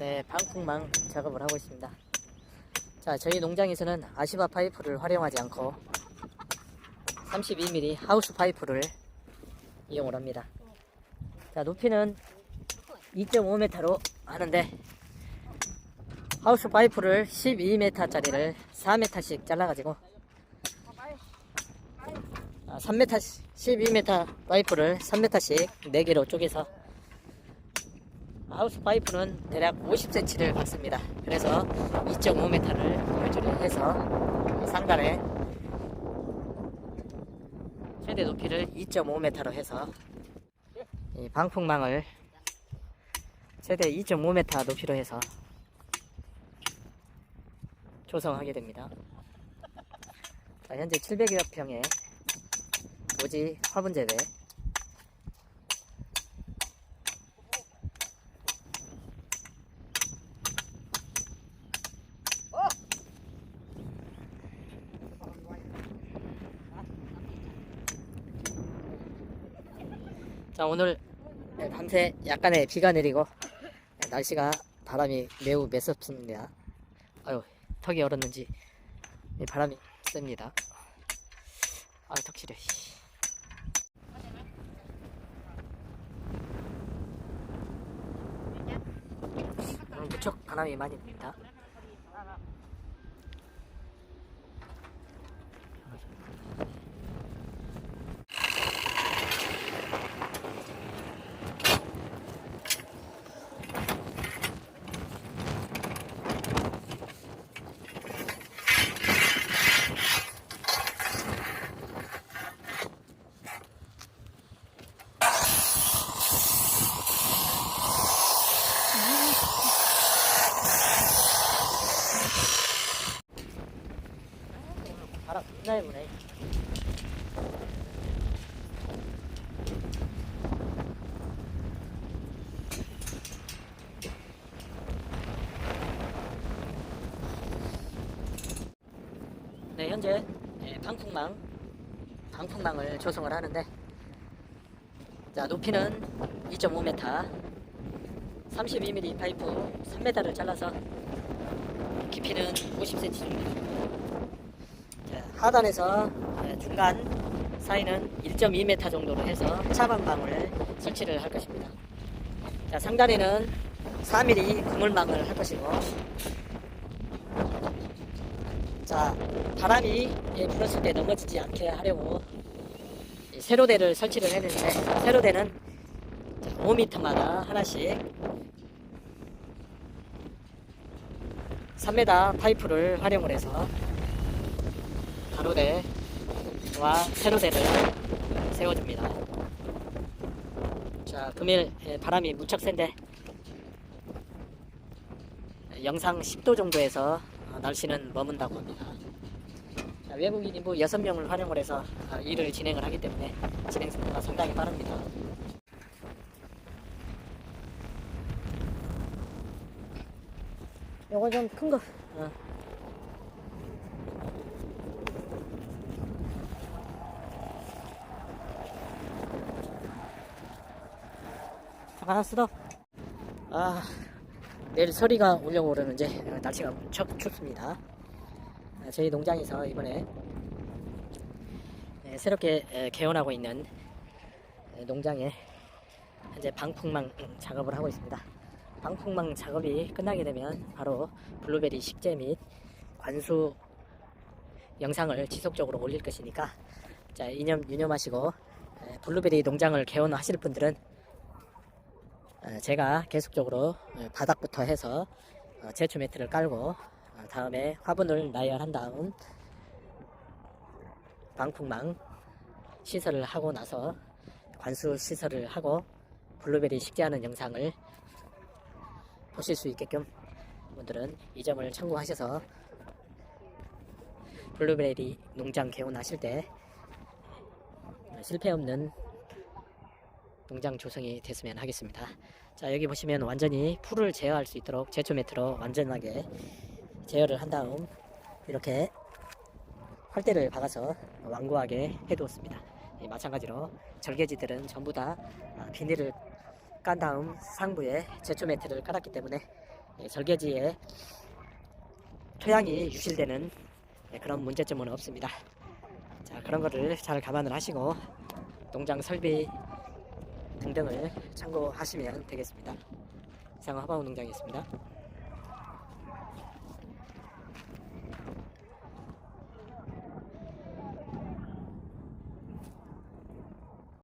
네, 방풍망 작업을 하고 있습니다. 자, 저희 농장에서는 아시바 파이프를 활용하지 않고 32mm 하우스 파이프를 이용을 합니다. 자, 높이는 2.5m로 하는데 하우스 파이프를 12m짜리를 4m씩 잘라가지고 3m, 12m 파이프를 3m씩 4개로 쪼개서 하우스 파이프는 대략 50cm를 박습니다. 그래서 2.5m를 고무줄을 해서 상단에 최대 높이를 2.5m로 해서 이 방풍망을 최대 2.5m 높이로 해서 조성하게 됩니다. 자, 현재 700여 평의 오지 화분 재배 자 오늘 네, 밤새 약간의 비가 내리고 네, 날씨가 바람이 매우 매섭습니다. 아유 턱이 얼었는지 이 바람이 셉니다. 아 턱시려. 씨. 오늘 무척 바람이 많이 붑니다. 굉장히 부네. 네, 현재 예, 방풍망, 방풍망을 조성을 하는데, 자, 높이는 2.5m, 32mm 파이프 3m를 잘라서 깊이는 50cm 정도. 자, 하단에서 예, 중간 사이는 1.2m 정도로 해서 차방망을 설치를 할 것입니다. 자, 상단에는 4mm 그물망을 할 것이고, 자, 바람이 예, 불었을 때 넘어지지 않게 하려고 이 세로대를 설치를 했는데, 세로대는 5m마다 하나씩 3m 파이프를 활용을 해서 가로대와 세로대를 세워줍니다. 자, 금일 예, 바람이 무척 센데 영상 10도 정도에서 어, 날씨는 머문다고 합니다. 자, 외국인 인부 6명을 활용을 해서 아, 일을 진행을 하기 때문에 진행 속도가 상당히 빠릅니다. 요거 좀 큰 거. 어. 쓰러. 아, 내일 서리가 오려고 그러는데 어, 날씨가 무척 춥습니다. 아, 저희 농장에서 이번에 예, 새롭게 에, 개원하고 있는 에, 농장에 현재 방풍망 음, 작업을 하고 있습니다. 방풍망 작업이 끝나게 되면 바로 블루베리 식재 및 관수 영상을 지속적으로 올릴 것이니까 자 이념 유념하시고 에, 블루베리 농장을 개원하실 분들은 에, 제가 계속적으로 에, 바닥부터 해서 어, 제초 매트를 깔고 어, 다음에 화분을 나열한 다음 방풍망 시설을 하고 나서 관수 시설을 하고 블루베리 식재하는 영상을 보실 수 있게끔 분들은 이 점을 참고하셔서 블루베리 농장 개원하실 때 실패 없는 농장 조성이 됐으면 하겠습니다. 자 여기 보시면 완전히 풀을 제어할 수 있도록 제초 매트로 완전하게 제어를 한 다음 이렇게 활대를 박아서 완고하게 해두었습니다. 예, 마찬가지로 절개지들은 전부 다 아, 비닐을 깐 다음 상부에 제초 매트를 깔았기 때문에 예, 설계지에 토양이 유실되는 예, 그런 문제점은 없습니다. 자 그런 거를 잘 감안을 하시고 농장 설비 등등을 참고하시면 되겠습니다. 이상 하바우 농장이었습니다.